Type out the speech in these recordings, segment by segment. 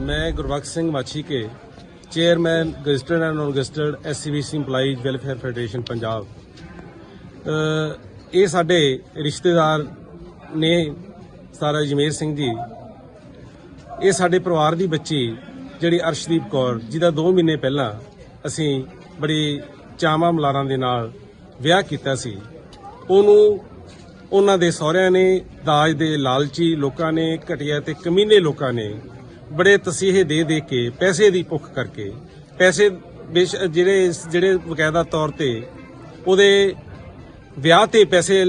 ਮੈਂ Gurbakhsh Singh Machhike chairman registered and non registered SCBC EMPLOYEES welfare federation Punjab ਇਹ ਸਾਡੇ ਰਿਸ਼ਤੇਦਾਰ ਨੇ ਸਾਰਾ ਜਮੇਰ ਸਿੰਘ ਜੀ, ਇਹ ਸਾਡੇ ਪਰਿਵਾਰ ਦੀ ਬੱਚੀ ਜਿਹੜੀ ਅਰਸ਼ਦੀਪ ਕੌਰ, ਜਿਹਦਾ 2 ਮਹੀਨੇ ਪਹਿਲਾਂ ਅਸੀਂ ਬੜੀ ਚਾਵਾਂ ਮਲਾਰਾਂ ਦੇ ਨਾਲ ਵਿਆਹ ਕੀਤਾ ਸੀ। ਉਹਨੂੰ ਉਹਨਾਂ ਦੇ ਸਹੁਰਿਆਂ ਨੇ, ਦਾਜ ਦੇ ਲਾਲਚੀ ਲੋਕਾਂ ਨੇ, ਘਟਿਆ ਤੇ ਕਮੀਨੇ ਲੋਕਾਂ ਨੇ ਬੜੇ ਤਸੀਹੇ ਦੇ ਦੇ ਕੇ ਪੈਸੇ ਦੀ ਭੁੱਖ ਕਰਕੇ ਪੈਸੇ ਬੇਸ਼- ਜਿਹੜੇ ਜਿਹੜੇ ਬਕਾਇਦਾ ਤੌਰ ਤੇ ਉਹਦੇ ਵਿਆਹ ਤੇ ਪੈਸੇ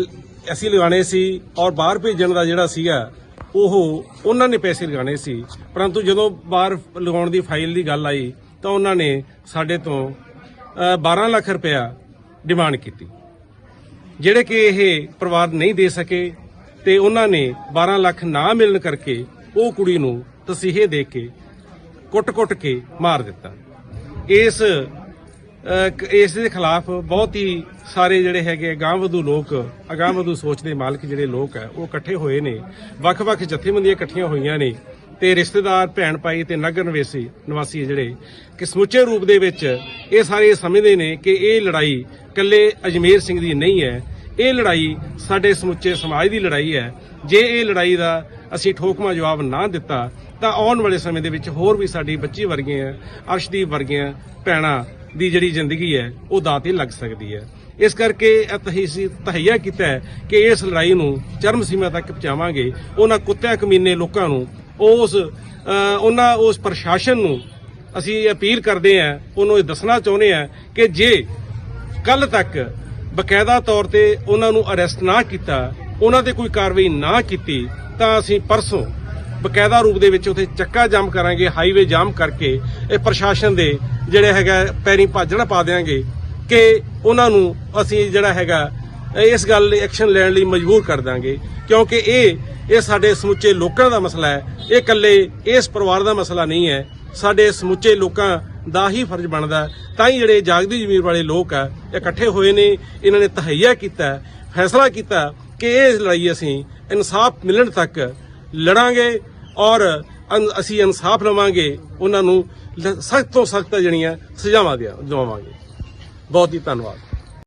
ਅਸੀਂ ਲਗਾਣੇ ਸੀ ਔਰ ਬਾਹਰ ਭੇਜਣ ਦਾ ਜਿਹੜਾ ਸੀਗਾ ਉਹ ਉਹਨਾਂ ਨੇ ਪੈਸੇ ਲਗਾਣੇ ਸੀ। ਪਰੰਤੂ ਜਦੋਂ ਬਾਹਰ ਲਗਾਉਣ ਦੀ ਫਾਈਲ ਦੀ ਗੱਲ ਆਈ ਤਾਂ ਉਹਨਾਂ ਨੇ ਸਾਡੇ ਤੋਂ ਅ, 12 ਲੱਖ ਰੁਪਇਆ ਡਿਮਾਂਡ ਕੀਤੀ। ਜਿਹੜੇ ਕਿ ਇਹ ਪਰਿਵਾਰ ਨਹੀਂ ਦੇ ਸਕੇ ਤੇ ਉਹਨਾਂ ਨੇ 12 ਲੱਖ ਨਾ ਮਿਲਣ ਕਰਕੇ ਉਹ ਕੁੜੀ ਨੂੰ ਤਸੀਹੇ ਦੇ ਕੇ, ਕੁੱਟ-ਕੁੱਟ ਕੇ ਮਾਰ ਦਿੱਤਾ। ਇਸ ਇਸ ਦੇ ਖਿਲਾਫ ਬਹੁਤ ਹੀ ਸਾਰੇ ਜਿਹੜੇ ਹੈਗੇ ਅਗਾਂਹਵਧੂ ਲੋਕ ਅਗਾਂਹਵਧੂ ਸੋਚ ਦੇ ਮਾਲਕ ਜਿਹੜੇ ਲੋਕ ਹੈ, ਉਹ ਇਕੱਠੇ ਹੋਏ ਨੇ। ਵੱਖ-ਵੱਖ ਜਥੇਬੰਦੀਆਂ ਇਕੱਠੀਆਂ ਹੋਈਆਂ ਨੇ ਤੇ ਰਿਸ਼ਤੇਦਾਰ, ਭੈਣ ਭਾਈ ਤੇ ਨਗਰ ਨਿਵਾਸੀ ਨਿਵਾਸੀ ਜਿਹੜੇ ਕਿ ਸਮੁੱਚੇ ਰੂਪ ਦੇ ਵਿੱਚ ਇਹ ਸਾਰੇ ਸਮਝਦੇ ਨੇ ਕਿ ਇਹ ਲੜਾਈ ਇਕੱਲੇ ਅਜਮੇਰ ਸਿੰਘ ਦੀ ਨਹੀਂ ਹੈ। ਇਹ ਲੜਾਈ ਸਾਡੇ ਸਮੁੱਚੇ ਸਮਾਜ ਦੀ ਲੜਾਈ ਹੈ। ਜੇ ਇਹ ਲੜਾਈ ਦਾ ਅਸੀਂ ਠੋਕਮਾ ਜਵਾਬ ਨਾ ਦਿੱਤਾ, ਤਾਂ ਆਉਣ ਵਾਲੇ ਸਮੇਂ ਦੇ ਵਿੱਚ ਹੋਰ ਵੀ ਸਾਡੀ ਬੱਚੀ ਵਰਗੀਆਂ, ਅਰਸ਼ਦੀਪ ਵਰਗੀਆਂ ਭੈਣਾਂ ਦੀ ਜਿਹੜੀ ਜ਼ਿੰਦਗੀ ਹੈ, ਉਹ ਦਾਅ ਤੇ ਲੱਗ ਸਕਦੀ ਹੈ। ਇਸ ਕਰਕੇ ਇਹ ਤਹਈਆ ਕੀਤਾ ਕਿ ਇਸ ਲੜਾਈ ਨੂੰ ਚਰਮ ਸੀਮਾ ਤੱਕ ਪਹੁੰਚਾਵਾਂਗੇ। ਉਹਨਾਂ ਕੁੱਤਿਆਂ ਕਮੀਨੇ ਲੋਕਾਂ ਨੂੰ, ਉਸ ਉਹਨਾਂ ਉਸ ਪ੍ਰਸ਼ਾਸਨ ਨੂੰ ਅਸੀਂ ਅਪੀਲ ਕਰਦੇ ਹਾਂ, ਉਹਨੂੰ ਇਹ ਦੱਸਣਾ ਚਾਹੁੰਦੇ ਹਾਂ ਕਿ ਜੇ ਕੱਲ ਤੱਕ ਬਕਾਇਦਾ ਤੌਰ ਤੇ ਉਹਨਾਂ ਨੂੰ ਅਰੈਸਟ ਨਾ ਕੀਤਾ, ਉਹਨਾਂ ਤੇ ਕੋਈ ਕਾਰਵਾਈ ਨਾ ਕੀਤੀ ਤਾਂ ਅਸੀਂ ਪਰਸੋਂ ਬਕਾਇਦਾ ਰੂਪ ਦੇ ਵਿੱਚ ਉੱਥੇ ਚੱਕਾ ਜਾਮ ਕਰਾਂਗੇ, ਹਾਈਵੇ ਜਾਮ ਕਰਕੇ ਇਹ ਪ੍ਰਸ਼ਾਸਨ ਦੇ ਜਿਹੜੇ ਹੈਗਾ ਪੈਰੀ ਭਾਜਣਾ ਪਾ ਦੇਾਂਗੇ ਕਿ ਉਹਨਾਂ ਨੂੰ ਅਸੀਂ ਜਿਹੜਾ ਹੈਗਾ ਇਸ ਗੱਲ ਲਈ ਐਕਸ਼ਨ ਲੈਣ ਲਈ ਮਜਬੂਰ ਕਰ ਦਾਂਗੇ ਕਿਉਂਕਿ ਇਹ ਇਹ ਸਾਡੇ ਸਮੁੱਚੇ ਲੋਕਾਂ ਦਾ ਮਸਲਾ ਹੈ। ਇਹ ਇਕੱਲੇ ਇਸ ਪਰਿਵਾਰ ਦਾ ਮਸਲਾ ਨਹੀਂ ਹੈ। ਸਾਡੇ ਸਮੁੱਚੇ ਲੋਕਾਂ ਦਾ ਹੀ ਫਰਜ਼ ਬਣਦਾ ਤਾਂ ਹੀ ਜਿਹੜੇ ਜਾਗਦੀ ਜ਼ਮੀਰ ਵਾਲੇ ਲੋਕ ਆ, ਇਕੱਠੇ ਹੋਏ ਨੇ, ਇਹਨਾਂ ਨੇ ਤਹਈਆ ਕੀਤਾ, ਫੈਸਲਾ ਕੀਤਾ ਕਿ ਇਹ ਲੜਾਈ ਅਸੀਂ ਇਨਸਾਫ ਮਿਲਣ ਤੱਕ ਲੜਾਂਗੇ ਔਰ ਅਸੀਂ ਇਨਸਾਫ ਲਵਾਂਗੇ, ਉਹਨਾਂ ਨੂੰ ਸਖਤ ਤੋਂ ਸਖਤ ਜਿਹੜੀਆਂ ਸਜ਼ਾਵਾਂ ਦਿਆ- ਦਿਵਾਵਾਂਗੇ। ਬਹੁਤ ਹੀ ਧੰਨਵਾਦ।